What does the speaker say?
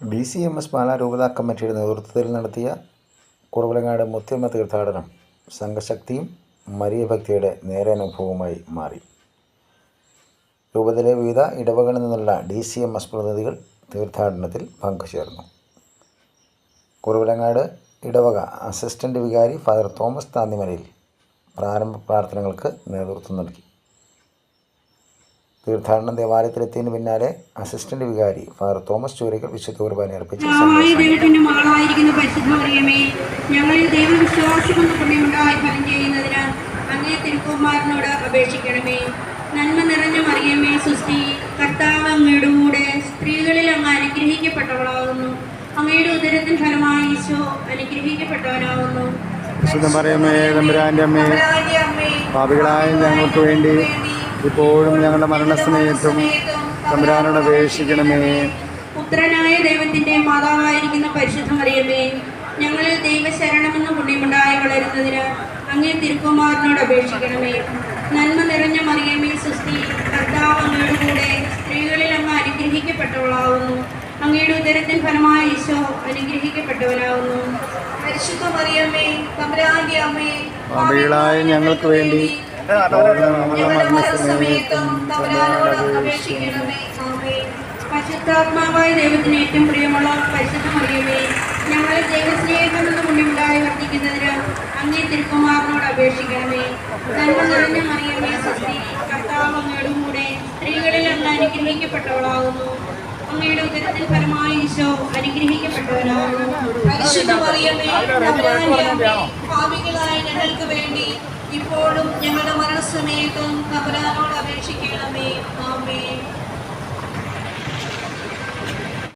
D C M S Pala രൂപതാ കമ്മിറ്റിയുടെ നേതൃത്വത്തിൽ നടത്തിയ കുറവിലങ്ങാട് മുത്തിയമ്മ തീർത്ഥാടനം സംഘശക്തിയും മരിയഭക്തിയുടെ നേരനുഭവമായി മാറി. രൂപതയിലെ വിവിധ ഇടവകളിൽ നിന്നുള്ള ഡി സി എം എസ് പ്രതിനിധികൾ തീർത്ഥാടനത്തിൽ പങ്കുചേർന്നു. കുറവിലങ്ങാട് ഇടവക അസിസ്റ്റന്റ് വികാരി ഫാദർ തോമസ് താന്നിമലയിൽ പ്രാരംഭ പ്രാർത്ഥനകൾക്ക് നേതൃത്വം നൽകി. തീർത്ഥാടനം ദേവാലയത്തിലെത്തിയതിന് പിന്നാലെ അസിസ്റ്റന്റ് വികാരി ഫാദർ തോമസ് ചൂരക്കൽ വിശുദ്ധ കുർബാന അർപ്പിച്ചു ദൈവത്തിന്റെ മകളായിരിക്കുന്ന പരിശുദ്ധ മറിയമേ. ഉണ്ടായി ഫലം ചെയ്യുന്നതിന് അങ്ങേ തിരുക്കുമാരനോട് അപേക്ഷിക്കണമേ. നന്മ നിറഞ്ഞ മറിയമേ സുസ്തി കർത്താവ് അങ്ങയുടെ കൂടെ സ്ത്രീകളിൽ അങ്ങ് അനുഗ്രഹിക്കപ്പെട്ടവളാകുന്നു. അങ്ങയുടെ ഉദരത്തിൻ ഫലമായി ഈശോ അനുഗ്രഹിക്കപ്പെട്ടവനാകുന്നു. വിശുദ്ധ തമ്പുരാന്റെ അമ്മേ പാപികളായ ഞങ്ങൾക്ക് വേണ്ടി ഇപ്പോഴും ഞങ്ങളുടെ മരണസമയത്തും തമ്പുരാനോട് അപേക്ഷിക്കണമേ. പുത്രനായ ദൈവത്തിന്റെ മാതാവായിരിക്കുന്ന പരിശുദ്ധ മറിയമേ ഞങ്ങളിൽ ദൈവശരണമെന്ന പുണ്യമുണ്ടായി വളരുന്നതിന് അങ്ങേ തിരുക്കുമാറിനോട് അപേക്ഷിക്കണമേ. നന്മ നിറഞ്ഞ മറിയമേ സുസ്തി കർത്താവ് അങ്ങയുടെ കൂടെ സ്ത്രീകളിൽ അങ്ങ് അനുഗ്രഹിക്കപ്പെട്ടവളാവുന്നു. അങ്ങയുടെ ഉദരത്തിൻ ഫലമായ ഈശോ അനുഗ്രഹിക്കപ്പെട്ടവനാവുന്നു. പരിശുദ്ധ മറിയമ്മേ തമ്പുരാന്റെ അമ്മേ ഞങ്ങൾക്ക് വേണ്ടി ഞങ്ങളുടെ മരണസമയത്തും തമ്പുരാനോട് അപേക്ഷിക്കണമേ ആമേൻ പരിശുദ്ധാത്മാവായ ദൈവത്തിന് ഏറ്റവും പ്രിയമുള്ള പരിശുദ്ധ മറിയമേ ഞങ്ങളെ ദൈവസ്നേഹം എന്ന മുന്നിലുണ്ടായി വർദ്ധിക്കുന്നതിന് അങ്ങേ തിരുക്കുമാറിനോട് അപേക്ഷിക്കണമേ. നന്മ നിറഞ്ഞ മറിയമേ സൃഷ്ടി കർത്താവ് അങ്ങയുടെ കൂടെ സ്ത്രീകളിൽ അങ്ങ് അനുഗ്രഹിക്കപ്പെട്ടവളാകുന്നു അങ്ങയുടെ ഉദരത്തിൽ പരമായ ഈശോ അനുഗ്രഹിക്കപ്പെട്ടവനാകുന്നു പരിശുദ്ധ മറിയമേ പാപികളായ ഞങ്ങൾക്ക് വേണ്ടി ഇപ്പോഴും ഞങ്ങളുടെ മരണസമയത്തും കബരാനോട് അപേക്ഷിക്കണമേ. ആമേ